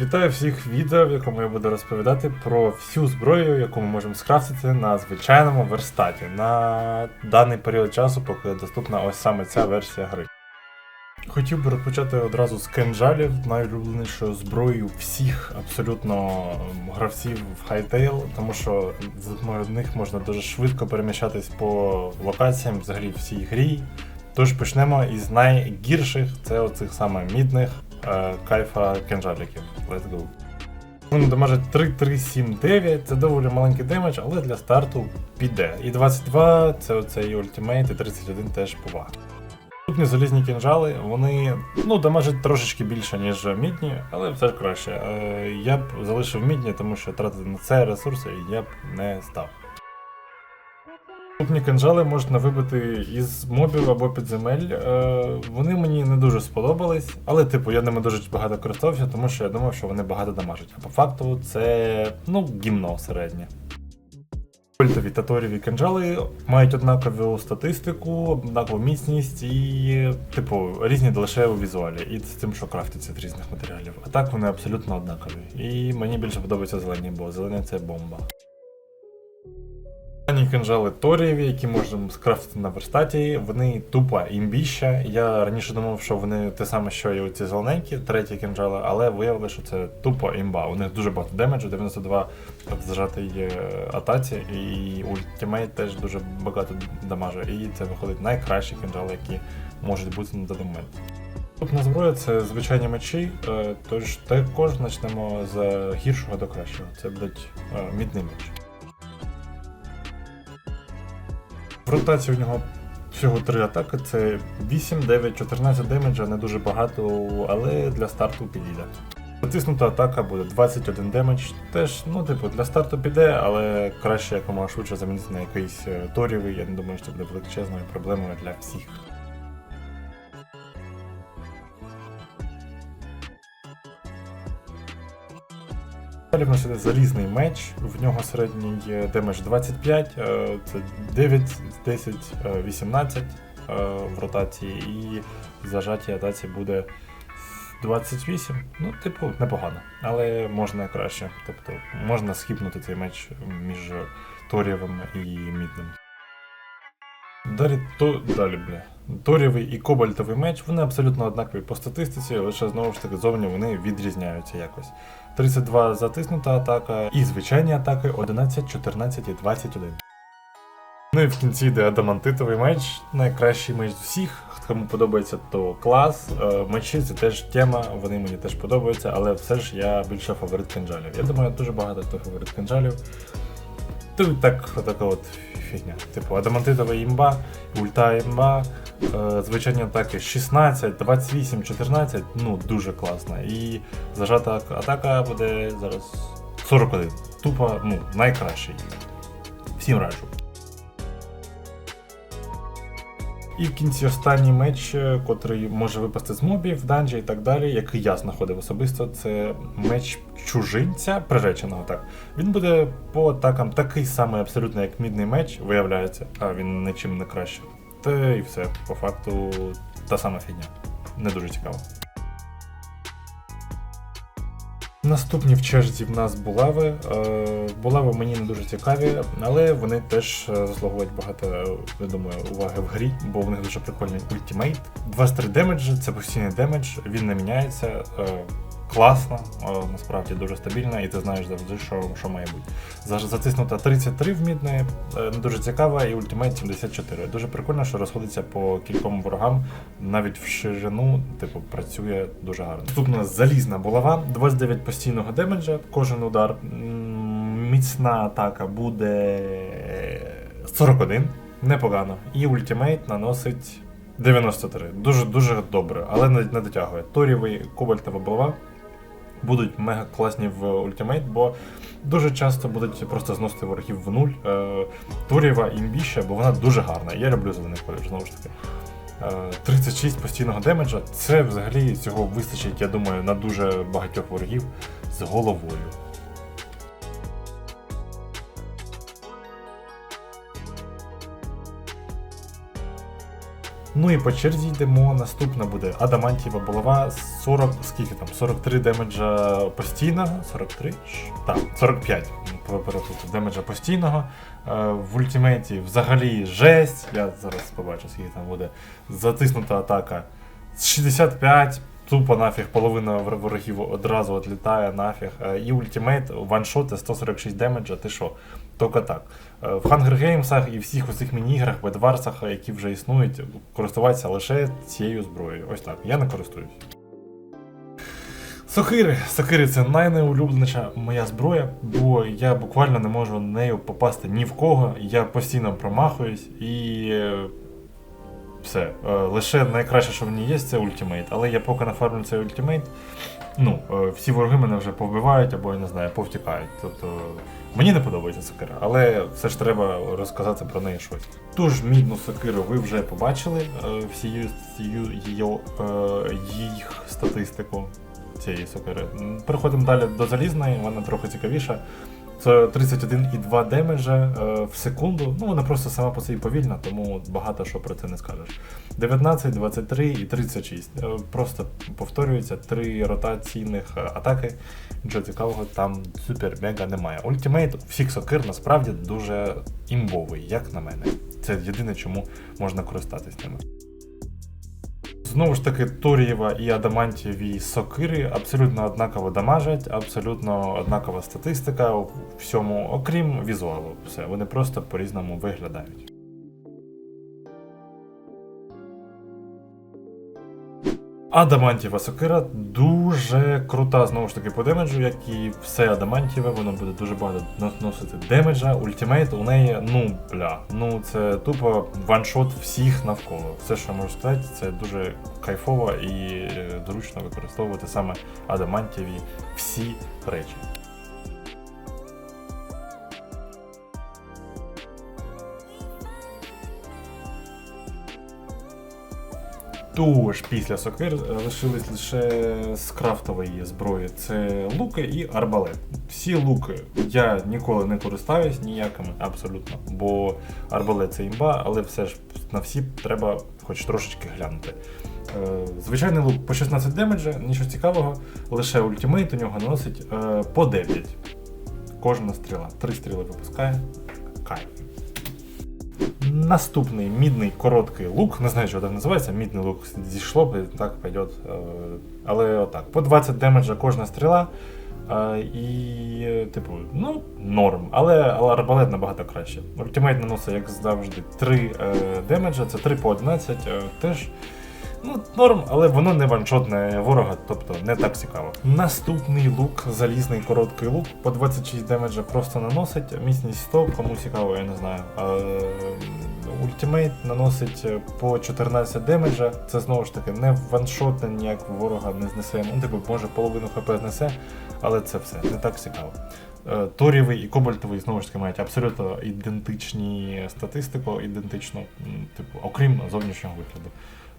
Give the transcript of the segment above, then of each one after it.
Вітаю всіх відео, в якому я буду розповідати про всю зброю, яку ми можемо скрафтити на звичайному верстаті на даний період часу, поки доступна ось саме ця версія гри. Хотів би розпочати одразу з кенжалів, найулюбленішою зброєю всіх абсолютно гравців в Hytale, тому що з них можна дуже швидко переміщатись по локаціям взагалі всій грі. Тож почнемо із найгірших, це оцих саме мідних е, кайфа кенжаліків. Let's go. Вони дамажать 3-3-7-9, це доволі маленький демедж, але для старту піде. І 22 це оцей ультимейт, і 31 теж повага. Наступні залізні кінжали, вони ну, дамажать трошечки більше, ніж мідні, але все ж краще. Е, я б залишив мідні, тому що тратити на це ресурси я б не став. Наступні кинжали можна вибити із мобів або підземель. Е, вони мені не дуже сподобались, але типу я ними дуже багато користувався, тому що я думав, що вони багато дамажать. А по факту це ну, гімно середнє. Кольтові та торіві кинджали мають однакову статистику, однакову міцність і, типу, різні лише у візуалі, і з тим, що крафтяться з різних матеріалів. А так вони абсолютно однакові. І мені більше подобаються зелені, бо зелені це бомба. Кинжали Торієві, які можемо скрафтити на верстаті, вони тупо імбіща. Я раніше думав, що вони те саме, що і оці зелененькі, треті кинжали, але виявилося, що це тупо імба. У них дуже багато демеджу, 92 в зажатій е, атаці, і ультимейт теж дуже багато дамажу. І це виходить найкращі кинжали, які можуть бути на даний момент. Наступна зброя це звичайні мечі, е, тож також почнемо з гіршого до кращого. Це будуть е, мідний меч. В у нього всього три атаки: це 8, 9, 14 демеджа, не дуже багато, але для старту підійде. Затиснута атака буде 21 демедж. Теж, ну, типу, для старту піде, але краще якомога швидше замінити на якийсь е, торівий. Я не думаю, що це буде величезною проблемою для всіх. Далі в нас іде залізний меч, в нього середній демедж 25, е, це 9, 10, е, 18 е, в ротації, і зажаті атаці буде 28. Ну, типу, непогано, але можна краще. Тобто можна схіпнути цей меч між Торієвим і Мідним. Далі, то, далі, бля. Торівий і кобальтовий меч, вони абсолютно однакові по статистиці, лише знову ж таки зовні вони відрізняються якось. 32 затиснута атака і звичайні атаки 11, 14 і 21. Ну і в кінці йде адамантитовий меч, найкращий меч з всіх. Кому подобається, то клас. Е, Мечі це теж тема, вони мені теж подобаються, але все ж я більше фаворит кинджалів. Я думаю, дуже багато хто фаворит кинджалів. Тут так, така от фігня. Типу, адамантитова імба, ульта імба, е, звичайні атаки 16, 28, 14, ну дуже класно. І зажата атака буде зараз 41. Тупо, ну, найкращий. Всім раджу. І в кінці останній меч, е, котрий може випасти з мобів, данжі і так далі, який я знаходив особисто, це меч чужинця, приреченого так. Він буде по атакам такий самий абсолютно, як мідний меч, виявляється, а він нічим не краще. Та і все, по факту, та сама фігня. Не дуже цікаво. Наступні в черзі в нас булави. Е, Булави мені не дуже цікаві, але вони теж е, заслуговують багато, я думаю, уваги в грі, бо в них дуже прикольний ультимейт. 23 демеджі, це постійний демедж, він не міняється. Класно, е, насправді дуже стабільно, і ти знаєш завжди, що, що має бути. За- Затиснута 33 в мідної, е, не дуже цікава, і ультимейт 74. Дуже прикольно, що розходиться по кільком ворогам, навіть в ширину, типу, працює дуже гарно. Наступна залізна булава, 29 постійного демеджа, кожен удар. Міцна атака буде 41, непогано. І ультимейт наносить 93. Дуже дуже добре, але не дотягує. Торівий кобальтова булава будуть мега класні в ультимейт, бо дуже часто будуть просто зносити ворогів в нуль. Е, Торєва імбіща, бо вона дуже гарна. Я люблю зелений колір, знову ж таки. Е, 36 постійного демеджа. Це взагалі цього вистачить, я думаю, на дуже багатьох ворогів з головою. Ну і по черзі йдемо. Наступна буде Адамантієва булава 40, скільки там? 43 демеджа постійного. 43? Так, 45 перепутав демеджа постійного. В ультимейті взагалі жесть. Я зараз побачу, скільки там буде. Затиснута атака 65. Тупо нафіг половина ворогів одразу відлітає нафіг. Е, І ультимейт ваншоти 146 демеджа, ти що? Тільки так. Е, В Hunger Games і всіх оцих міні-іграх, бедварсах, які вже існують, користуватися лише цією зброєю. Ось так. Я не користуюсь. Сокири. Сокири це найнеулюбленіша моя зброя, бо я буквально не можу нею попасти ні в кого. Я постійно промахуюсь і. е, Все. Е, Лише найкраще, що в ній є, це ультимейт. Але я поки нафармлю цей ультимейт, ну, е, всі вороги мене вже повбивають або я не знаю, повтікають. Тобто мені не подобається сокира, але все ж треба розказати про неї щось. Тож мідну сокиру ви вже побачили, е, всію її, е, їх статистику цієї сокири. Переходимо далі до залізної, вона трохи цікавіша. Це 31,2 демеджа е, в секунду. Ну, вона просто сама по собі повільна, тому багато що про це не скажеш. 19, 23 і 36. Е, Просто повторюється три ротаційних е, атаки. Нічого цікавого там супер-мега немає. Ультимейт всіх сокир насправді дуже імбовий, як на мене. Це єдине, чому можна користатись ними. Знову ж таки, Торієва і Адамантієві сокири абсолютно однаково дамажать, абсолютно однакова статистика у всьому, окрім візуалу. Все, вони просто по-різному виглядають. Адамантієва сокира дуже крута, знову ж таки, по демеджу, як і все адамантіве, воно буде дуже багато наносити демеджа. Ультимейт у неї, ну бля, ну це тупо ваншот всіх навколо. Все, що можу сказати, це дуже кайфово і доручно зручно використовувати саме адамантіві всі речі. Тож після сокир лишились лише з крафтової зброї. Це луки і арбалет. Всі луки я ніколи не користаюсь ніякими, абсолютно. Бо арбалет це імба, але все ж на всі треба хоч трошечки глянути. Е, Звичайний лук по 16 демеджа, нічого цікавого, лише ультимейт у нього наносить е, по 9. Кожна стріла. Три стріли випускає. Кайф. Наступний мідний короткий лук, не знаю, що так називається, мідний лук зійшло, б, так пойдет. е, Але отак, по 20 демеджа кожна стріла. е, І, типу, ну, норм. Але, але арбалет набагато краще. Ультимейт наносить, як завжди, 3 е, демеджа, це 3 по 11, е, теж. Ну, норм, але воно не ваншотне ворога, тобто не так цікаво. Наступний лук, залізний короткий лук, по 26 демеджа просто наносить, міцність 100, кому цікаво, я не знаю. Е, Ультимейт наносить по 14 демеджа, це знову ж таки не ваншотне ніяк ворога не знесе. Ну, типу, може половину хп знесе, але це все, не так цікаво. Е, Торівий і Кобальтовий знову ж таки мають абсолютно ідентичні статистику, ідентично, типу, окрім зовнішнього вигляду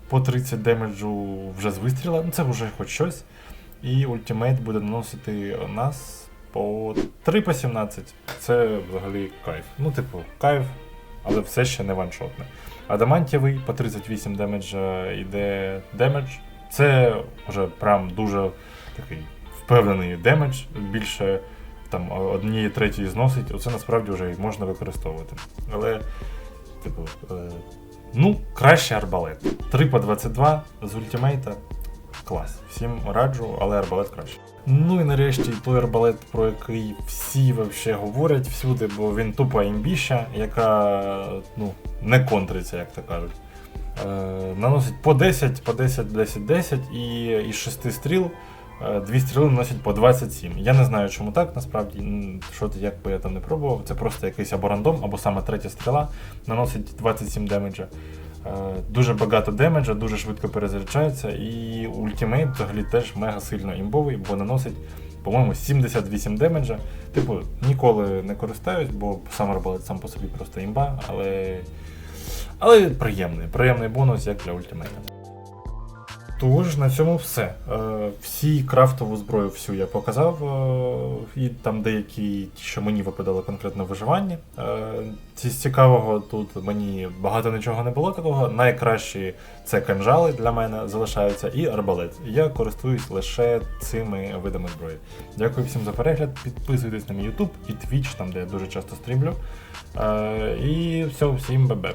по 30 демеджу вже з вистріла, ну це вже хоч щось. І ультимейт буде наносити нас по 3 по 17. Це взагалі кайф. Ну, типу, кайф, але все ще не ваншотне. Адамантєвий по 38 демеджа йде демедж. Це вже прям дуже такий впевнений демедж. Більше там однієї третьої зносить, оце насправді вже можна використовувати. Але, типу, е, Ну, краще арбалет. 3 по 22 з ультимейта. Клас. Всім раджу, але арбалет краще. Ну і нарешті той арбалет, про який всі вообще говорять всюди, бо він тупа імбіща, яка ну, не контриться, як то кажуть. Е, наносить по 10, по 10, 10, 10 і із 6 стріл. е, Дві стріли наносять по 27. Я не знаю, чому так, насправді, що як би я там не пробував. Це просто якийсь або рандом, або саме третя стріла наносить 27 демеджа. Е, Дуже багато демеджа, дуже швидко перезаряджається, і ультимейт взагалі теж мега сильно імбовий, бо наносить, по-моєму, 78 демеджа. Типу, ніколи не користаюсь, бо сам арбалет сам по собі просто імба, але. Але приємний, приємний бонус, як для ультимейта. Тож на цьому все. Е, Всі крафтову зброю всю я показав, е, і там деякі, що мені випадали конкретно виживання. Е, ці- З цікавого тут мені багато нічого не було такого. Найкращі це канжали для мене залишаються і арбалет. Я користуюсь лише цими видами зброї. Дякую всім за перегляд. Підписуйтесь на мій YouTube і Twitch, там де я дуже часто стрімлю. І все, всім бебе.